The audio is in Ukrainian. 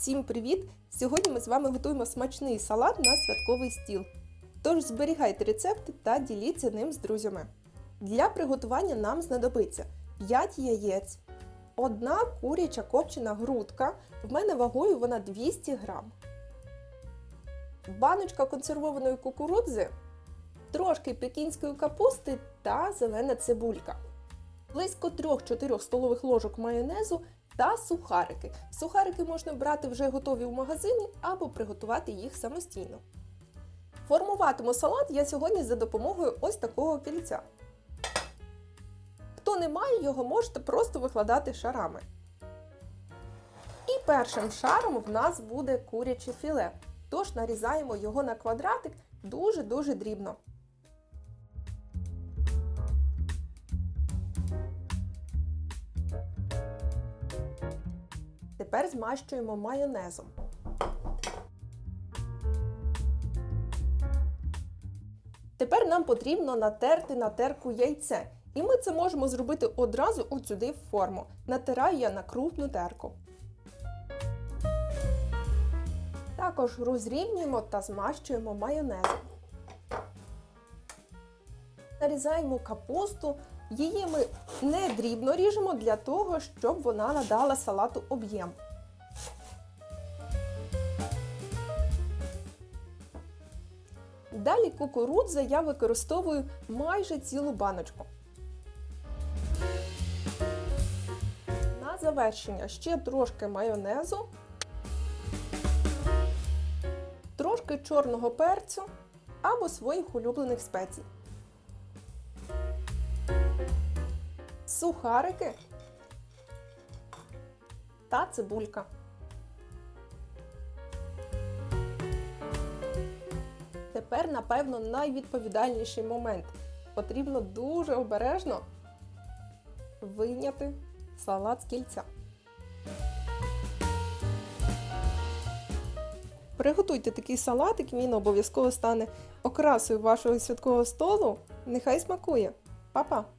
Всім привіт! Сьогодні ми з вами готуємо смачний салат на святковий стіл. Тож зберігайте рецепти та діліться ним з друзями. Для приготування нам знадобиться 5 яєць, одна куряча копчена грудка, в мене вагою вона 200 грам, баночка консервованої кукурудзи, трошки пекінської капусти та зелена цибулька, близько 3-4 столових ложок майонезу та сухарики. Сухарики можна брати вже готові в магазині або приготувати їх самостійно. Формуватиму салат я сьогодні за допомогою ось такого кільця. Хто не має його, можете просто викладати шарами. І першим шаром в нас буде куряче філе. Тож нарізаємо його на квадратик дуже-дуже дрібно. Тепер змащуємо майонезом. Тепер нам потрібно натерти на терку яйце. І ми це можемо зробити одразу от в форму. Натираю я на крупну терку. Також розрівнюємо та змащуємо майонезом. Нарізаємо капусту. Її ми не дрібно ріжемо для того, щоб вона надала салату об'єм. Далі кукурудза я використовую майже цілу баночку. На завершення ще трошки майонезу, трошки чорного перцю або своїх улюблених спецій. Сухарики та цибулька. Тепер, напевно, найвідповідальніший момент. Потрібно дуже обережно вийняти салат з кільця. Приготуйте такий салатик, він обов'язково стане окрасою вашого святкового столу. Нехай смакує. Па-па!